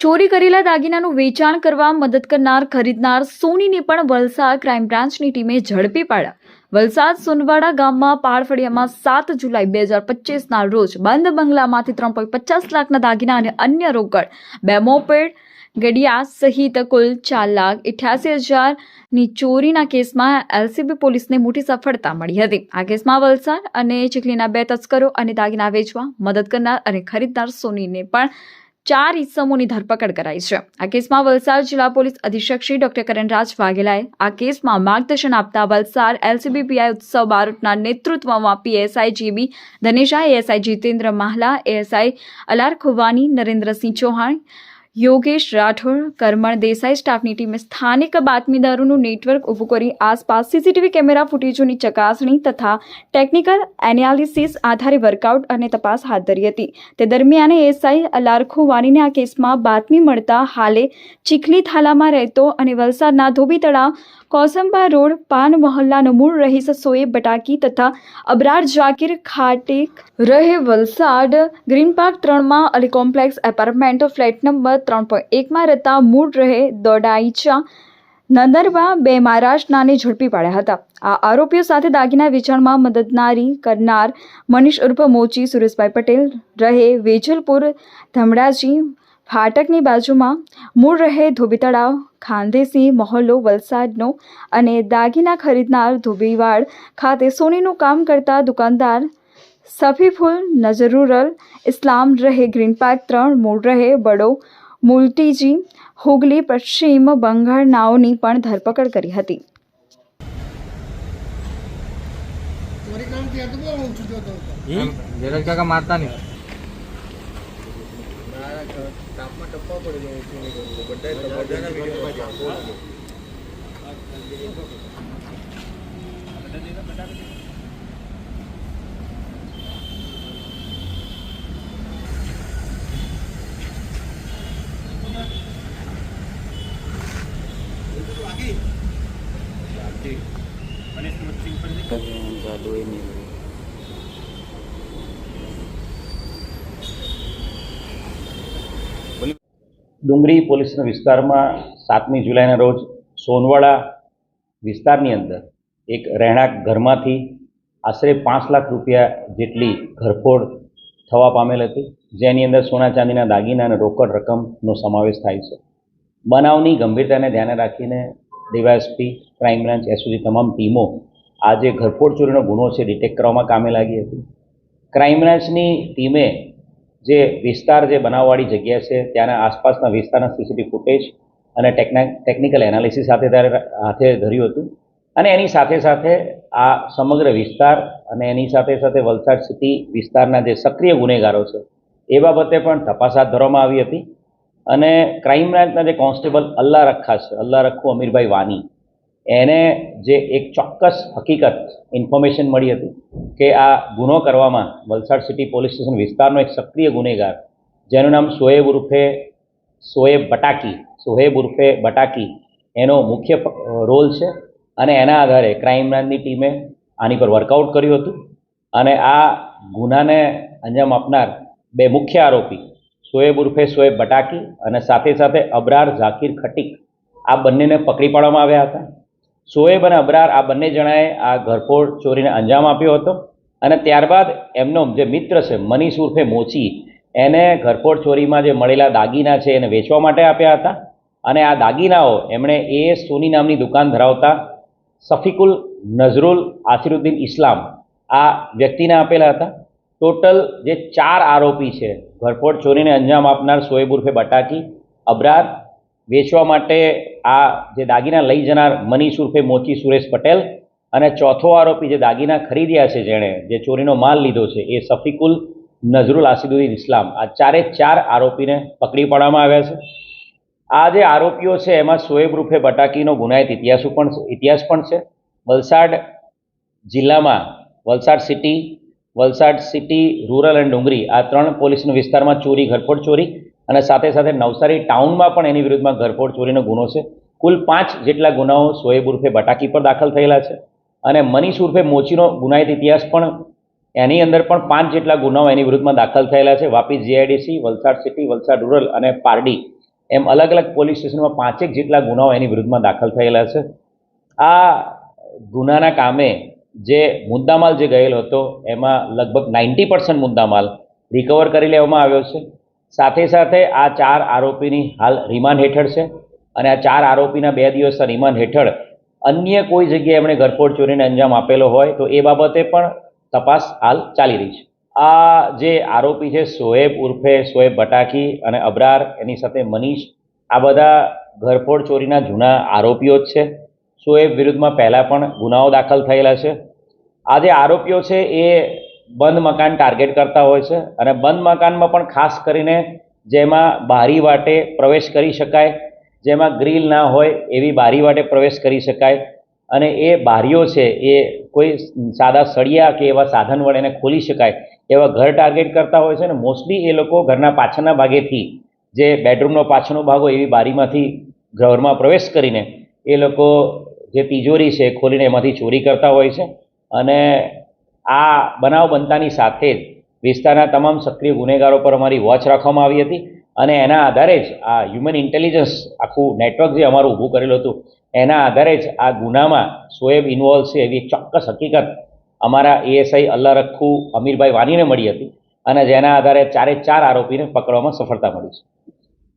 ચોરી કરેલા દાગીનાનું વેચાણ કરવા મદદ કરનાર, ખરીદનાર સોનીને પણ વલસાડ ક્રાઇમ બ્રાન્ચની ટીમે ઝડપી પાડ્યા. વલસાડ સોનવાડા ગામમાં પાળફળિયામાં સાત જુલાઈ બે હજાર પચીસના રોજ બંધ બંગલામાંથી ત્રણ પોઈન્ટ પચાસ લાખના દાગીના અને અન્ય રોકડ, બે મોપેડ, ગડિયા સહિત કુલ ચાર લાખ અઠ્યાસી હજારની ચોરીના કેસમાં એલસીબી પોલીસને મોટી સફળતા મળી હતી. આ કેસમાં વલસાડ અને ચીખલીના બે તસ્કરો અને દાગીના વેચવા મદદ કરનાર અને ખરીદનાર સોનીને પણ ચાર ઇસમોની ધરપકડ કરાઈ છે. આ કેસમાં વલસાડ જિલ્લા પોલીસ અધિક્ષક શ્રી ડોક્ટર કરણરાજ વાઘેલાએ આ કેસમાં માર્ગદર્શન આપતા વલસાડ એલસીબીપીઆઈ ઉત્સવ બારોટના નેતૃત્વમાં PSI GB Dhanesha ASI Jitendra Mahla, ASI અલાર ખુવાની, Narendrasinh Chauhan Yogesh Rathod, Karman Desai સ્ટાફની ટીમે સ્થાનિક બાતમીદારોનું નેટવર્ક ઊભું કરી આસપાસ સીસીટીવી કેમેરા ફૂટેજોની ચકાસણી તથા ટેકનિકલ એનાલિસિસ આધારે વર્કઆઉટ અને તપાસ હાથ ધરી હતી. તે દરમિયાન એસઆઈ અલારખો વાનીને આ કેસમાં બાતમી મળતા હાલે ચીખલી થાલામાં રહેતો અને વલસાડના ધોબી તળાવ કોસંબા રોડ, પાન મહોલ્લાનો મૂળ રહીશ સોએબ બટાકી તથા અબરાર જાકીર ખાટેક રહે વલસાડ ગ્રીન પાર્ક ત્રણમાં Ali complex apartment flat number ત્રણ પોઈન્ટ એકમાં રહેતા મૂળ રહે દોડાઈચા નંદરબા બે મહારાષ્ટ્રનાને ઝડપી પાડ્યા હતા. આ આરોપીઓ સાથે દાગીના વેચાણમાં મદદનારી કરનાર મનીષ ઉર્ફ મોચી, સુરેશભાઈ પટેલ રહે વેજલપુર ધમડાજી ફાટકની બાજુમાં મૂળ રહે ધોબી તળાવ ખાંધેસી મહોલ્લો, વલસાડનો અને દાગીના ખરીદનાર ધોબીવાડ ખાતે સોનીનું કામ કરતા દુકાનદાર સફીફુલ નજરુરલ ઇસ્લામ રહે ગ્રીન પાર્ક ત્રણ મૂળ રહે બડો મુલટીજી હુગલી પશ્ચિમ બંગાળનાઓની પણ ધરપકડ કરી હતી ચોરી ડુંગરી પોલીસના વિસ્તારમાં સાતમી જુલાઈના રોજ સોનવાડા વિસ્તારની અંદર એક રહેણાંક ઘરમાંથી આશરે પાંચ લાખ રૂપિયા જેટલી ઘરફોડ થવા પામેલ હતી, જેની અંદર સોના ચાંદીના દાગીના અને રોકડ રકમનો સમાવેશ થાય છે. બનાવની ગંભીરતાને ધ્યાને રાખીને ડીવાયએસપી, ક્રાઇમ બ્રાન્ચ એસઓજી તમામ ટીમો આજે ઘરફોડ ચોરીનો ગુનો છે ડિટેક્ટ કરવામાં કામે લાગી હતી. ક્રાઇમ બ્રાન્ચની ટીમે જે વિસ્તાર જે બનાવવાળી જગ્યા છે, ત્યાંના આસપાસના વિસ્તારના સીસીટીવી ફૂટેજ અને ટેકના ટેકનિકલ એનાલિસિસ સાથે ત્યારે હાથે ધર્યું હતું. અને એની સાથે સાથે આ સમગ્ર વિસ્તાર અને એની સાથે સાથે વલસાડ સિટી વિસ્તારના જે સક્રિય ગુનેગારો છે, એ બાબતે પણ તપાસ હાથ ધરવામાં આવી હતી. અને ક્રાઇમ બ્રાન્ચના જે કોન્સ્ટેબલ અલ્લા રખા છે અલ્લા રખ્ખુ અમીરભાઈ વાની એને જે એક ચોક્કસ હકીકત ઇન્ફોર્મેશન મળી હતી કે આ ગુનો કરવામાં વલસાડ સિટી પોલીસ સ્ટેશન વિસ્તારનો એક સક્રિય ગુનેગાર, જેનું નામ સોએબ ઉર્ફે સોએબ બટાકી સોહેબ ઉર્ફે બટાકી, એનો મુખ્ય રોલ છે અને એના આધારે ક્રાઇમ બ્રાન્ચની ટીમે આની પર વર્કઆઉટ કર્યું હતું અને આ ગુનાને અંજામ આપનાર બે મુખ્ય આરોપી, સોએબ ઉર્ફે સોએબ બટાકી અને સાથે સાથે અબરાર ઝાકીર ખટીક, આ બંનેને પકડી પાડવામાં આવ્યા હતા. સોએબ અને અબરાર આ બંને જણાએ આ ઘરફોડ ચોરીને અંજામ આપ્યો હતો. અને ત્યારબાદ એમનો જે મિત્ર છે, મનીષ ઉર્ફે મોચી, એને ઘરફોડ ચોરીમાં જે મળેલા દાગીના છે એને વેચવા માટે આપ્યા હતા. અને આ દાગીનાઓ એમણે એ સોની નામની દુકાન ધરાવતા સફિકુલ નઝરુલ આસિરુદ્દીન ઇસ્લામ આ વ્યક્તિને આપેલા હતા. ટોટલ જે ચાર આરોપી છે, ઘરફોડ ચોરીને અંજામ આપનાર સોએબ ઉર્ફે બટાકી, અબરાર વેચવા માટે આ જે દાગીના લઈ જનાર મનીષ ઉર્ફે મોચી સુરેશ પટેલ અને ચોથો આરોપી જે દાગીના ખરીદ્યા છે જેણે, જે ચોરીનો માલ લીધો છે, એ સફીકુલ નઝરુલ આસિદુદ્દીન ઇસ્લામ. આ ચારે ચાર આરોપીને પકડી પાડવામાં આવ્યા છે. આ જે આરોપીઓ છે, એમાં સોએબ રૂફે બટાકીનો ગુનાયત ઇતિહાસો પણ ઇતિહાસ પણ છે. વલસાડ જિલ્લામાં, Valsad city Valsad city, rural and Dungri આ ત્રણ પોલીસના વિસ્તારમાં ચોરી, ઘરફોડ ચોરી અને સાથે સાથે નવસારી ટાઉનમાં પણ એની વિરુદ્ધમાં ઘરફોડ ચોરીનો ગુનો છે. કુલ પાંચ જેટલા ગુનાઓ સોએબ ઉર્ફે બટાકી પર દાખલ થયેલા છે. અને મનીષ ઉર્ફે મોચીનો ગુનાહિત ઇતિહાસ પણ એની અંદર પણ પાંચ જેટલા ગુનાઓ એની વિરુદ્ધમાં દાખલ થયેલા છે. Vapi GIDC, Valsad city, Valsad rural અને પારડી એમ અલગ અલગ પોલીસ સ્ટેશનમાં પાંચેક જેટલા ગુનાઓ એની વિરુદ્ધમાં દાખલ થયેલા છે. આ ગુનાના કામે જે મુદ્દામાલ જે ગયેલો હતો, એમાં લગભગ નાઇન્ટી પર્સન્ટ મુદ્દામાલ રિકવર કરી લેવામાં આવ્યો છે. સાથે સાથે આ ચાર આરોપીની હાલ રિમાન્ડ હેઠળ છે અને આ ચાર આરોપીના બે દિવસના રિમાન્ડ હેઠળ અન્ય કોઈ જગ્યાએ એમણે ઘરફોડ ચોરીને અંજામ આપેલો હોય તો એ બાબતે પણ તપાસ હાલ ચાલી રહી છે. આ જે આરોપી છે સોએબ ઉર્ફે સોએબ બટાકી અને અબરાર, એની સાથે મનીષ, આ બધા ઘરફોડ ચોરીના જૂના આરોપીઓ જ છે. સોએબ વિરુદ્ધમાં પહેલાં પણ ગુનાઓ દાખલ થયેલા છે. આ જે આરોપીઓ છે એ બંધ મકાન ટાર્ગેટ કરતા હોય છે અને બંધ મકાનમાં પણ ખાસ કરીને જેમાં બારી વાટે પ્રવેશ કરી શકાય, જેમાં ગ્રીલ ના હોય એવી બારી વાટે પ્રવેશ કરી શકાય અને એ બારીઓ છે એ કોઈ સાદા સળિયા કે એવા સાધન વડે એને ખોલી શકાય એવા ઘર ટાર્ગેટ કરતા હોય છે અને મોસ્ટલી એ લોકો ઘરના પાછળના ભાગેથી જે બેડરૂમનો પાછળનો ભાગ હોય એવી બારીમાંથી ઘરમાં પ્રવેશ કરીને એ લોકો જે તિજોરી છે ખોલીને એમાંથી ચોરી કરતા હોય છે અને આ બનાવ બનતાની સાથે જ વિસ્તારના તમામ સક્રિય ગુનેગારો પર અમારી વોચ રાખવામાં આવી હતી અને એના આધારે જ આ હ્યુમન ઇન્ટેલિજન્સ આખું નેટવર્ક જે અમારું ઊભું કરેલું હતું, એના આધારે જ આ ગુનામાં સોએબ ઇન્વોલ્વ છે એવી ચોક્કસ હકીકત અમારા એએસઆઈ અલ્લા રખ્ખુ અમીરભાઈ વાનીને મળી હતી અને જેના આધારે ચારે ચાર આરોપીને પકડવામાં સફળતા મળી છે.